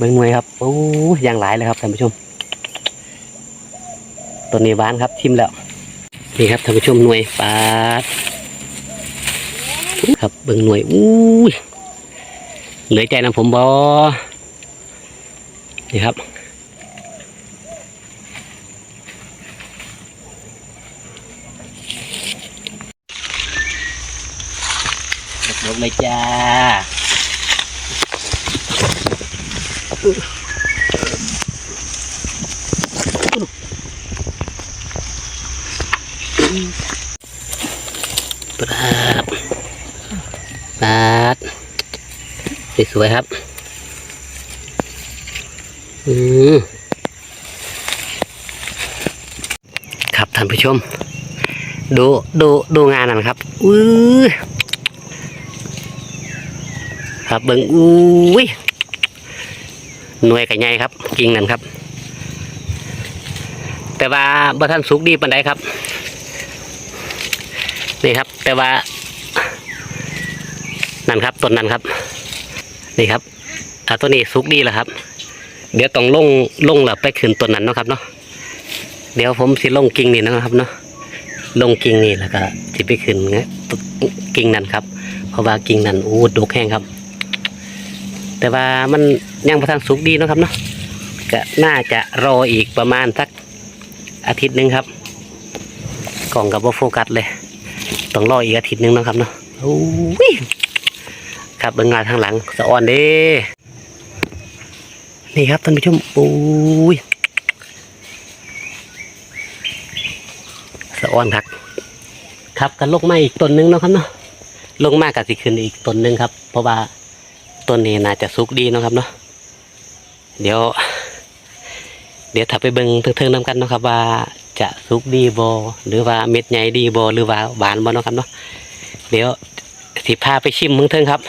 เบิ้งหน่วยครับโอ้ยางหลายเลยครับท่านผู้ชมต้นนี้หวานครับชิมแล้วนี่ครับท่านผู้ชมหน่วยปาดครับเบิ้งหน่วยอู้ยเหลือใจนะผมบอนี่ครับลงเลยจ้า ปราบปาสวยๆครับ อืมครับท่านผู้ชม ดูดูดูงานนั่นครับอื้อครับเบิ้งอุ้ย หน่วยกับใหญ่ครับ กิ่งนั่นครับ แต่ว่าบ่ท่านสุกดีปานใดครับ นี่ครับ แต่ว่า นั่นครับต้นนั้นครับ นี่ครับอ่าต้นนี้สุกดีแล้วครับ เดี๋ยวต้องลงลงแล้วไปขึ้นต้นนั้นเนาะครับเนาะเดี๋ยวผมสิลงกิ่งนี่นะครับเนาะลงกิ่งนี่แล้วก็สิไปขึ้นเงี้ยกิ่งนั้นครับ เพราะว่ากิ่งนั้นอู้ดกแห้งครับ แต่ว่ามันยังประทานสุกดีนะครับเนาะก็น่าจะรออีกประมาณสักอาทิตย์หนึ่งครับ กล่องกับว่าโฟกัสเลย ต้องรออีกอาทิตย์หนึ่งนะครับเนาะโอ้ยครับเบิ่งงานทางหลังสะออนเด้นี่ครับท่านผู้ชมโอ้ยสะออนครับครับกันลกม้อีกต้นหนึงนะครับเนาะลงมากกับสิขึ้นอีกต้นหนึงครับ เพราะว่า ต้นนี้น่าจะสุกดีนะครับเนาะเดี๋ยว เดี๋ยวถ้าไปเบิ่งเทิงๆน้ำกันนะครับ ว่าจะสุกดีบหรือว่าเม็ดใหญ่ดีบหรือว่าหวานบ่เนะครับเนาะเดี๋ยวสิพาไปชิมเมืองเทิงครับ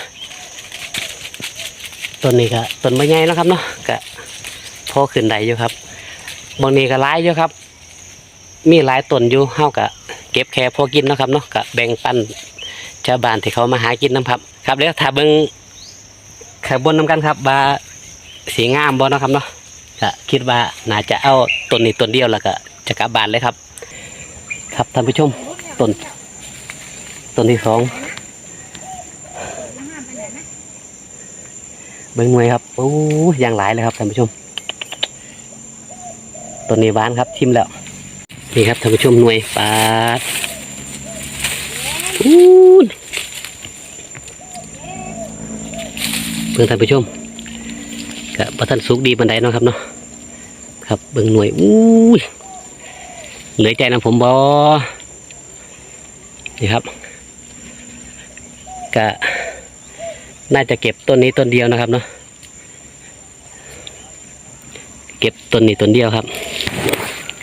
ต้นนี้ก็ต้นไม้ใหญ่นะครับเนาะก็พอขึ้นได้อยู่ครับบางนี้ก็หลายอยู่ครับ มีหลายต้นอยู่เฮาก็เก็บแค่พอกินนะครับเนาะก็แบ่งปันชาวบ้านที่เขามาหากินน้ำครับ ครับเดี๋ยวถ้าเบิ่ง ขบวนนำกันครับว่าสีงามบ่นะครับเนาะก็คิดว่าน่าจะเอาต้นนี้ต้นเดียวแล้วก็จะกลับบ้านเลยครับ ครับท่านผู้ชมต้นต้นที่สองเบิ้งหน่วยครับโอ้ยยางหลายเลยครับท่านผู้ชมต้นนี้หวานครับชิมแล้วนี่ครับท่านผู้ชมหน่วยปาดอู้ เพื่อนท่านผู้ชมกับพระท่านสุกดีบันไดเนาะครับเนาะครับเบิ่งหน่วยอู้ยเหลือใจนะผมบอนี่ครับก็น่าจะเก็บต้นนี้ต้นเดียวนะครับเนาะเก็บต้นนี้ต้นเดียวครับ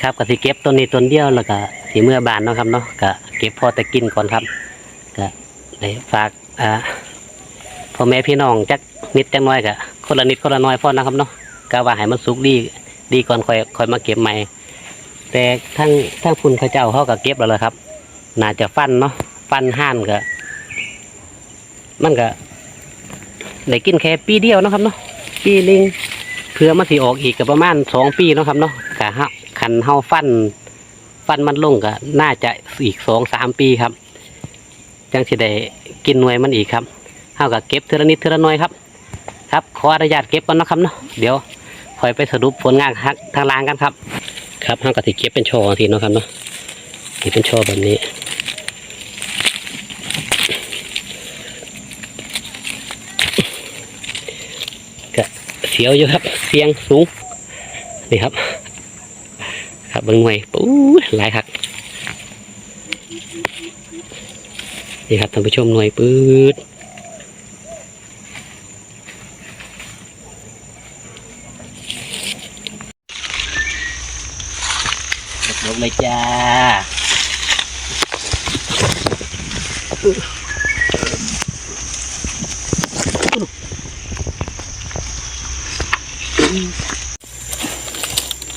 ครับก็สิเก็บต้นนี้ต้นเดียวแล้วก็สีเมื่อบานเนาะครับเนาะก็เก็บพอแต่กินก่อนครับก็ได้ฝากอ่า พ่อแม่พี่น้องจักนิดจักน้อยกะคนละนิดคนละน้อยพ่อนะครับเนาะกะว่าให้มันสุกดีดีก่อนค่อยค่อยมาเก็บใหม่ แต่ทั้งทั้งคุณเขาเจ้าเขาก็เก็บแล้วละครับ น่าจะฟันเนาะฟันห่านก็มันก็ได้กินแค่ปีเดียวนะครับเนาะปีหนึงเพื่อมาสิออกอีกก็ประมาณสองปีนะครับเนาะกะฮะขันเฮาฟัน ฟันมันลงก็น่าจะอีกสองสามปีครับ จังสิได้กินหน่วยมันอีกครับ เฮาก็เก็บเทอละนิดเทอละน้อยครับ ครับขออนุญาตเก็บก่อนนะครับเนาะเดี๋ยวคอยไปสรุปผลงานทางล่างกันครับ ครับเฮาก็สิเก็บเป็นช่อทีเนาะครับเนาะเก็บเป็นช่อแบบนี้ก็เสียวอยู่ครับ เสียงสูงนี่ครับ ครับบิ่งหน่วยปู๊หลายครับนี่ครับท่านผู้ชมหน่วยปื๊ด ลงเลยจ้า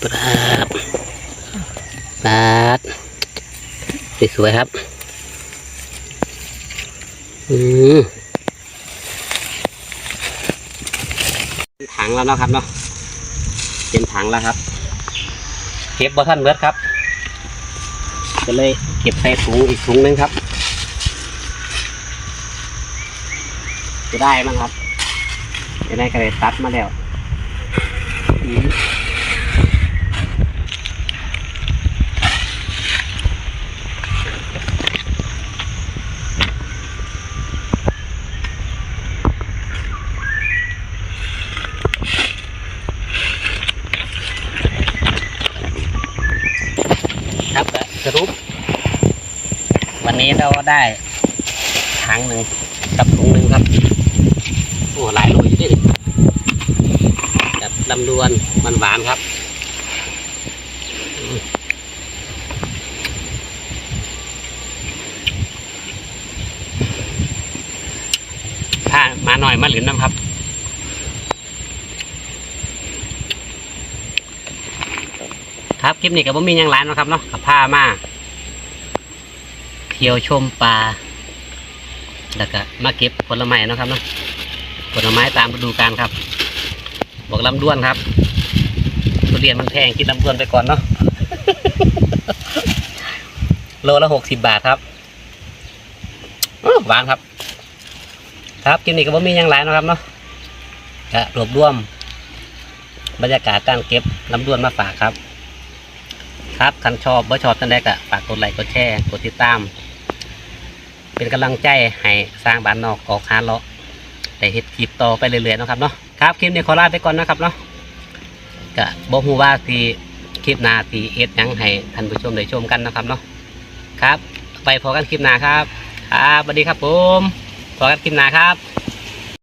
ปราบปาดสวยๆครับ อืมถังแล้วแล้วเนาะครับเนาะเต็มถังแล้วครับ เก็บบอท่านเบิดครับ ก็เลยเก็บใส่ถุงอีกถุงหนึงครับจะได้มั้งครับจะได้กระเลยตัดมาแล้วอืมครับก็ สรุป วันนี้เราได้ถังหนึ่งกับถุงหนึ่งครับ โอ้หลายโลอยู่ดิกับลำดวนมันหวานครับถ้ามาหน่อยมาหลินน้ำครับ ครับคลิปนี้กับผมมีหยังร้านนะครับเนาะกับผ้ามาเที่ยวชมปลาแล้วก็มาเก็บผลไม้นะครับเนาะผลไม้ตามฤดูกาลครับ บอกลำด้วนครับทุเรียนมันแพงกินลำด้วนไปก่อนเนาะโลละหกสิบบาทครับหวานครับ ครับกินนี่ก็บ่มีหยังหลายนะครับเนาะก็รวบรวม บรรยากาศการเก็บลำด้วนมาฝากครับ ครับคันชอบบ่ชอบท่านใดก็ฝากกดไลค์กดแชร์กดติดตาม เป็นกำลังใจให้สร้างบ้านนอกออกหาเลาะแต่เฮ็ดคลิปต่อไปเรื่อยๆเนาะครับเนาะครับคลิปนี้ขอลาไปก่อนนะครับเนาะก็บอกฮู้ว่าทีคลิปหน้าทีเอ็ดหยังให้ท่านผู้ชมได้ชมกันนะครับเนาะครับ ไปพอกันคลิปหน้าครับครับสวัสดีครับผมพอกันคลิปหน้าครับ